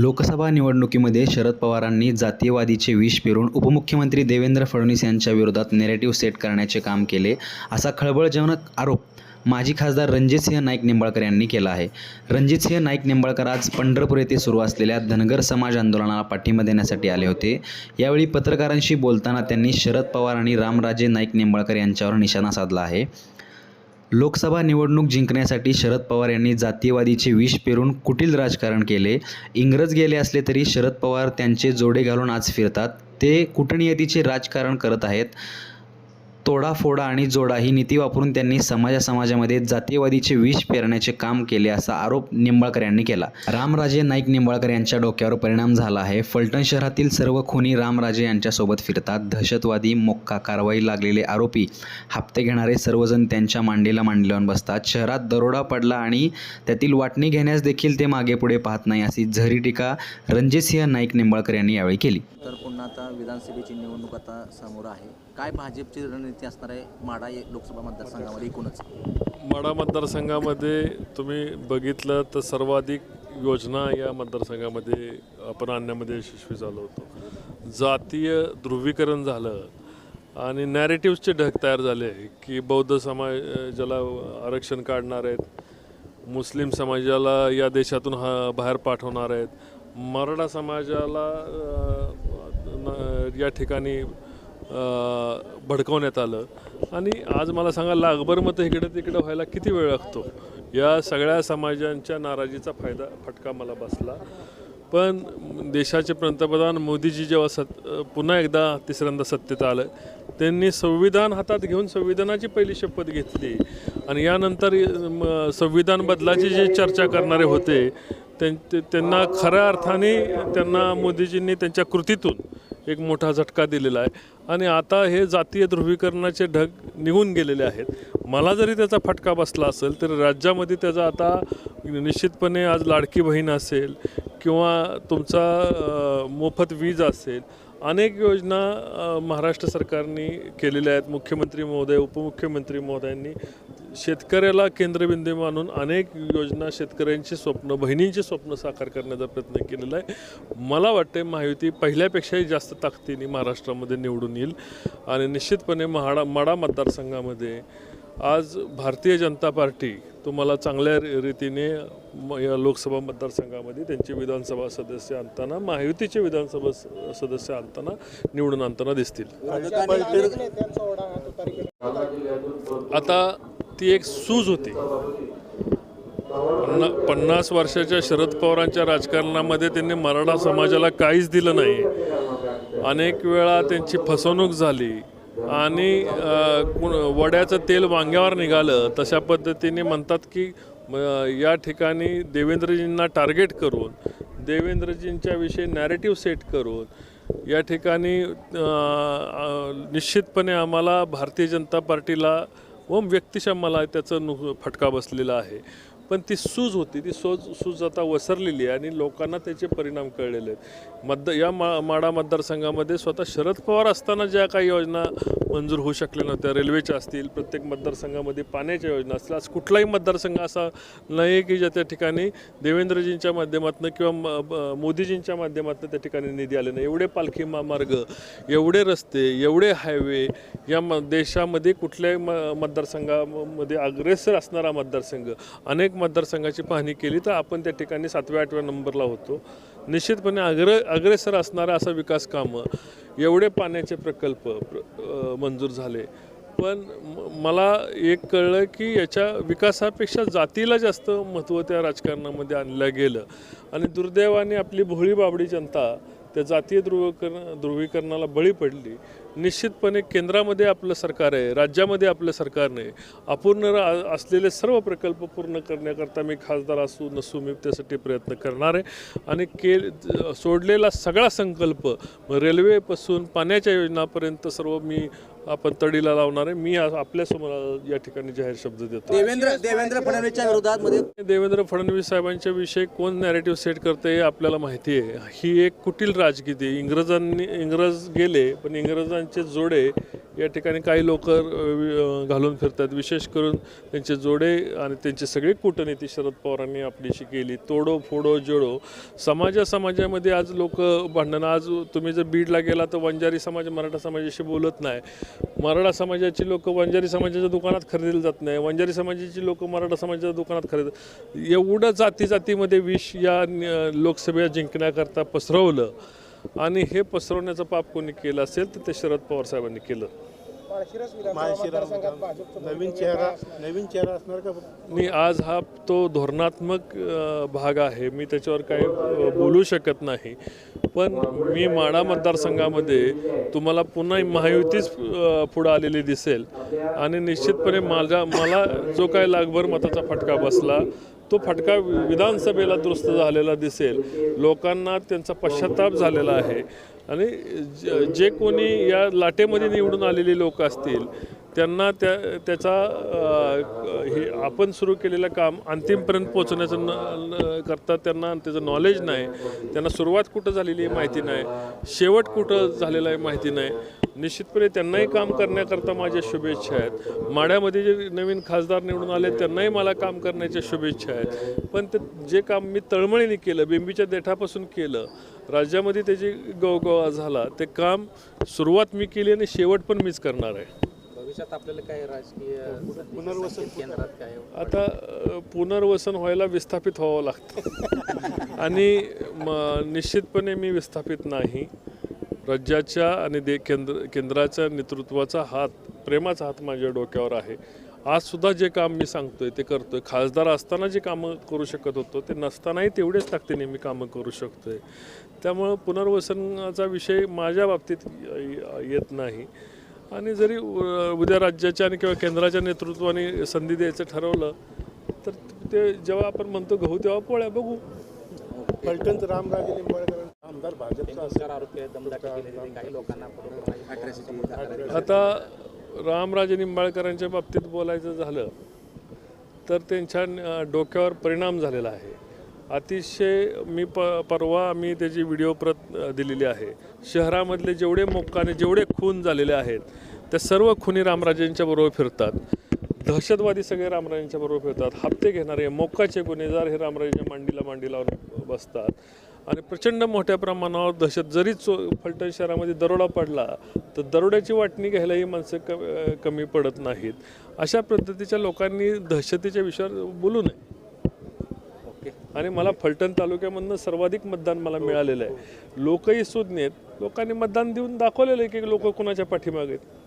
लोकसभा निवडणुकीमध्ये शरद पवारांनी जातीयवादीचे विष पेरून उपमुख्यमंत्री देवेंद्र फडणवीस यांच्या विरोधात नेरेटिव्ह सेट करण्याचे काम केले असा खळबळजनक आरोप माजी खासदार रणजितसिंह नाईक निंबाळकर यांनी केला आहे. रणजितसिंह नाईक निंबाळकर आज पंढरपूर येथे सुरू असलेल्या धनगर समाज आंदोलनाला पाठिंबा देण्यासाठी आले होते. यावेळी पत्रकारांशी बोलताना त्यांनी शरद पवार आणि रामराजे नाईक निंबाळकर यांच्यावर निशाणा साधला आहे. लोकसभा निवडणूक जिंकण्यासाठी शरद पवार यांनी जातीयवादीचे विष पेरून कुटील राजकारण केले. इंग्रज गेले असले तरी शरद पवार त्यांचे जोडे घालून आज फिरतात. ते कुटनियतीचे राजकारण करत आहेत. तोडा फोडा आणि जोडा ही नीती वापरून त्यांनी समाजा समाजामध्ये जातीयवादीचे विष पेरण्याचे काम केले असा आरोप निंबाळकर यांनी केला. रामराजे नाईक निंबाळकर यांच्या डोक्यावर परिणाम झाला आहे. फलटण शहरातील सर्व खुनी रामराजे यांच्यासोबत फिरतात. दहशतवादी मोक्का कारवाई लागलेले आरोपी हप्ते घेणारे सर्वजण त्यांच्या मांडीला मांडल्यावर बसतात. शहरात दरोडा पडला आणि त्यातील वाटणी घेण्यास देखील ते मागे पुढे पाहत नाही अशी झरी टीका रणजितसिंह नाईक निंबाळकर यांनी यावेळी केली. तर पुन्हा आता विधानसभेची निवडणूक आता समोर आहे. काय भाजपची रणनीती असणार आहे? माडा लोकसभा मतदारसंघामध्ये एकूणच. माडा मतदारसंघामध्ये तुम्ही बघितलं तर सर्वाधिक योजना या मतदारसंघामध्ये आपण आणण्यामध्ये यशस्वी झालो होतो. जातीय ध्रुवीकरण झालं आणि नॅरेटिव्हचे ढग तयार झाले की बौद्ध समाजाला आरक्षण काढणार आहेत मुस्लिम समाजाला या देशातून हा बाहेर पाठवणार आहेत मराठा समाजाला न- या ठिकाणी भडकवण्यात आलं. आणि आज मला सांगा लागभर इकडे तिकडे व्हायला किती वेळ लागतो? या सगळ्या समाजांच्या नाराजीचा फायदा फटका मला बसला. पण देशाचे पंतप्रधान मोदीजी जेव्हा सत पुन्हा एकदा तिसऱ्यांदा सत्तेत आलं त्यांनी संविधान हातात घेऊन संविधानाची पहिली शपथ घेतली. आणि यानंतर म, संविधान बदलाची जे चर्चा करणारे होते त्यां त्यांना खऱ्या अर्थाने त्यांना मोदीजींनी त्यांच्या कृतीतून एक मोठा झटका दिलेला आहे. आणि आता हे जातीय ध्रुवीकरणाचे ढग निघून गेलेले आहेत. मला जरी त्याचा फटका बसला असेल तर राज्यामध्ये त्याचा आता निश्चितपणे आज लाडकी बहीण असेल किंवा तुमचा मोफत वीज असेल अनेक योजना महाराष्ट्र सरकारने केलेल्या आहेत. मुख्यमंत्री महोदय उपमुख्यमंत्री महोदयांनी शेतकऱ्याला केंद्रबिंदू मानून अनेक योजना शेतकऱ्यांची स्वप्न बहिणींची स्वप्न साकार करण्याचा प्रयत्न केलेला आहे. मला वाटते महायुती पहिल्यापेक्षाही जास्त ताकदीने महाराष्ट्रामध्ये निवडून येईल आणि निश्चितपणे महाडा माडा मतदारसंघामध्ये आज भारतीय जनता पार्टी तुम्हाला चांगल्या रीतीने म- या लोकसभा मतदारसंघामध्ये त्यांचे विधानसभा सदस्य आणताना महायुतीचे विधानसभा सदस्य आणताना निवडून आणताना दिसतील. आता ती एक सूज होती. पन्ना पन्नास वर्षाच्या शरद पवारांच्या राजकारणामध्ये त्यांनी मराठा समाजाला काहीच दिलं नाही. अनेक वेळा त्यांची फसवणूक झाली आणि वड्याचं तेल वांग्यावर निघालं तशा पद्धतीने म्हणतात की या ठिकाणी देवेंद्रजींना टार्गेट करून देवेंद्रजींच्या विषयी नॅरेटिव्ह सेट करून या ठिकाणी निश्चितपणे आम्हाला भारतीय जनता पार्टीला व व्यक्तिशः मला त्याचं नु फटका बसलेला आहे. पण ती सूज होती ती सोज सूज आता वसरलेली आहे आणि लोकांना त्याचे परिणाम कळलेले आहेत. मतदा या मा माडा मतदारसंघामध्ये स्वतः शरद पवार असताना ज्या काही योजना मंजूर होऊ शकल्या नव्हत्या रेल्वेच्या असतील प्रत्येक मतदारसंघामध्ये पाण्याच्या योजना असतील आज कुठलाही मतदारसंघ असा नाही की ज्या त्या ठिकाणी देवेंद्रजींच्या माध्यमातून किंवा म- मोदीजींच्या माध्यमातून त्या ठिकाणी निधी आले नाही. एवढे पालखी महामार्ग एवढे रस्ते एवढे हायवे या म देशामध्ये कुठल्याही म मतदारसंघामध्ये अग्रेसर असणारा मतदारसंघ अनेक मतदारसंघाची पाहणी केली तर आपण त्या ठिकाणी सातव्या आठव्या नंबरला होतो. निश्चितपणे अग्र अग्रेसर असणारा असा विकास कामं एवढे पाण्याचे प्रकल्प प्र- मंजूर झाले. पण म- मला एक कळलं की याच्या विकासापेक्षा जातीला जास्त महत्त्व त्या राजकारणामध्ये आणलं गेलं. आणि दुर्दैवाने आपली भोळी बाबडी जनता त्या जातीय ध्रुवीकरण ध्रुवीकरणाला बळी पडली. निश्चितपणे केंद्रामध्ये आपलं सरकार आहे राज्यामध्ये आपलं सरकार नाही. अपूर्ण असलेले सर्व प्रकल्प पूर्ण करण्याकरता मी खासदार असू नसू मी त्यासाठी प्रयत्न करणार आहे. आणि के सोडलेला सगळा संकल्प रेल्वेपासून पाण्याच्या योजनापर्यंत सर्व मी आपण तडीला लावणार आहे. मी आपल्यासमोर या ठिकाणी जाहीर शब्द देतो. देवेंद्र देवेंद्र फडणवीसच्या विरोधात देवेंद्र फडणवीस साहेबांच्या विषयी कोण नॅरेटिव्ह सेट करते हे आपल्याला माहिती आहे. ही एक कुटील राजकीती इंग्रजांनी इंग्रज गेले पण माणसांचे जोडे या ठिकाणी काही लोक घालून फिरतात. विशेष करून त्यांचे जोडे आणि त्यांची सगळी कूटनीती शरद पवारांनी आपलीशी केली. तोडो फोडो जोडो. समाजा समाजामध्ये आज लोक भांडणं. आज तुम्ही जर बीडला गेला तर वंजारी समाज मराठा समाजाशी बोलत नाही. मराठा समाजाची लोक वंजारी समाजाच्या दुकानात खरेदीला जात नाही. वंजारी समाजाची लोक मराठा समाजाच्या दुकानात खरेदी एवढं जाती जातीमध्ये विष या लोकसभा जिंकण्याकरता पसरवलं. आणि हे पसरवण्याचं पाप कोणी केलं असेल तर ते शरद पवार साहेबांनी केलं. नवीन चेहरा नवीन चेहरा असणार का? आणि आज हा तो धोरणात्मक भाग आहे. मी त्याच्यावर काही बोलू शकत नाही. पण मी माडा मतदारसंघामध्ये तुम्हाला पुन्हा महायुतीच पुढं आलेली दिसेल. आणि निश्चितपणे माझ्या मला जो काय लाखभर मताचा फटका बसला तो फटका विधानसभेला दुरुस्त झालेला दिसेल. लोकांना त्यांचा पश्चाताप झालेला आहे. आणि जे कोणी या लाटेमध्ये निवडून आलेले लोक असतील त्यांना त्या त्याचा हे आपण सुरू केलेलं काम अंतिमपर्यंत पोचण्याचं न करता त्यांना त्याचं नॉलेज नाही. त्यांना सुरुवात कुठं झालेली आहे माहिती नाही. शेवट कुठं झालेलं आहे माहिती नाही. निश्चितपणे त्यांनाही काम करण्याकरता माझ्या शुभेच्छा आहेत. माड्यामध्ये जे नवीन खासदार निवडून आले त्यांनाही मला काम करण्याच्या शुभेच्छा आहेत. पण ते जे काम मी तळमळीने केलं बिंबीच्या देठापासून केलं राज्यामध्ये त्याची गवगवा झाला ते काम सुरुवात मी केली आणि शेवट पण मीच करणार आहे. भविष्यात आपल्याला काय राजकीय पुनर्वसन केंद्रात काय आता पुनर्वसन व्हायला विस्थापित व्हावं लागतं. आणि म निश्चितपणे मी विस्थापित नाही. राज्याच्या आणि दे केंद्र केंद्राच्या नेतृत्वाचा हात प्रेमाचा हात माझ्या डोक्यावर आहे. आज सुद्धा जे काम मी सांगतोय ते करतोय. खासदार असताना जे कामं करू शकत होतो ते नसतानाही तेवढेच ताकदीने मी कामं करू शकतोय. त्यामुळं पुनर्वसनाचा विषय माझ्या बाबतीत येत नाही. आणि जरी उद्या राज्याच्या आणि किंवा केंद्राच्या नेतृत्वाने संधी द्यायचं ठरवलं तर ते जेव्हा आपण म्हणतो गहू तेव्हा पोळ्या बघू. फलटणचं रामराजे निंबाळकर आमदार भाजपचा आता रामराजे निंबाळकरांच्या बाबतीत बोलायचं झालं तर त्यांच्या डोक्यावर परिणाम झालेला आहे. अतिशय मी प परवा मी त्याची व्हिडिओ प्रत दिलेली आहे. शहरामधले जेवढे मोक्काने जेवढे खून झालेले आहेत त्या सर्व खुनी रामराजेंच्या बरोबर फिरतात. दहशतवादी सगळे रामराजेंच्या बरोबर फिरतात. हप्ते घेणारे मोक्काचे गुन्हेगार हे रामराजेंच्या मांडीला मांडी लावून बसतात. आणि प्रचंड मोठ्या प्रमाणावर दहशत जरी चो फलटण शहरामध्ये दरोडा पडला तर दरोड्याची वाटणी घ्यायलाही माणसं क कमी पडत नाहीत. अशा पद्धतीच्या लोकांनी दहशतीच्या विषयावर बोलू नये. आणि मला फलटण तालुक्यामधनं सर्वाधिक मतदान मला मिळालेलं आहे. लोकही सुज्ञ आहेत लोकांनी मतदान देऊन दाखवलेलं आहे की लोक कुणाच्या पाठीमागे आहेत.